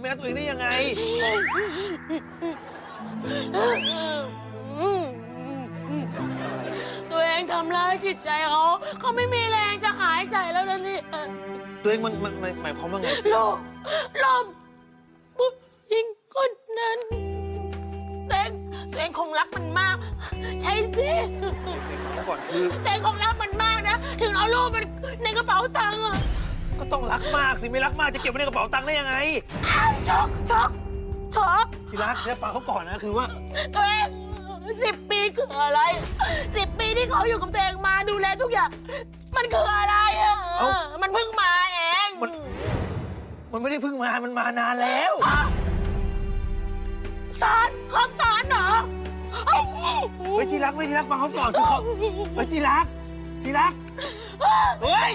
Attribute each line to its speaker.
Speaker 1: ไม่รักตัวเองได้ยังไง
Speaker 2: ตัวเองทำร้ายจิตใจเขาเขาไม่มีแรงจะหายใจแล้วนะนี่
Speaker 1: ตัวเองมันมันมันหมายความว่าไง
Speaker 2: โลภโลภผู้หญิงคนนั้นตัวเองตัวเองคงรักมันมาก ใช่สิ
Speaker 1: เดี๋ยวฟังก่อนคือ
Speaker 2: ตัวเองคงรักมันมากนะ ถึงเอารูปมันในกระเป๋าตังค์อะ
Speaker 1: ก็ต้องรักมากสิไม่รักมากจะเก็บไว้ในกระเป๋าตังค์ได้ยังไง
Speaker 2: อ้าวช็อกช็อกช็อก
Speaker 1: ที่รักเนี่ยฟังเขาก่อนนะคือว่า
Speaker 2: ตัวเองสิบปีคืออะไรสิบปีที่เขาอยู่กับตัวเองมาดูแลทุกอย่าง มันคืออะไรอะ
Speaker 1: เอ้า
Speaker 2: มันเพิ่งมาเอง
Speaker 1: มัน มันไม่ได้เพิ่งมามันมานานแล้ว
Speaker 2: อะสารคำสารเหรอเฮ้ย
Speaker 1: เฮ้ยที่รักไม่ที่รักฟังเขาก่อนคือเขาเฮ้ยที่รักที่รักเฮ้ย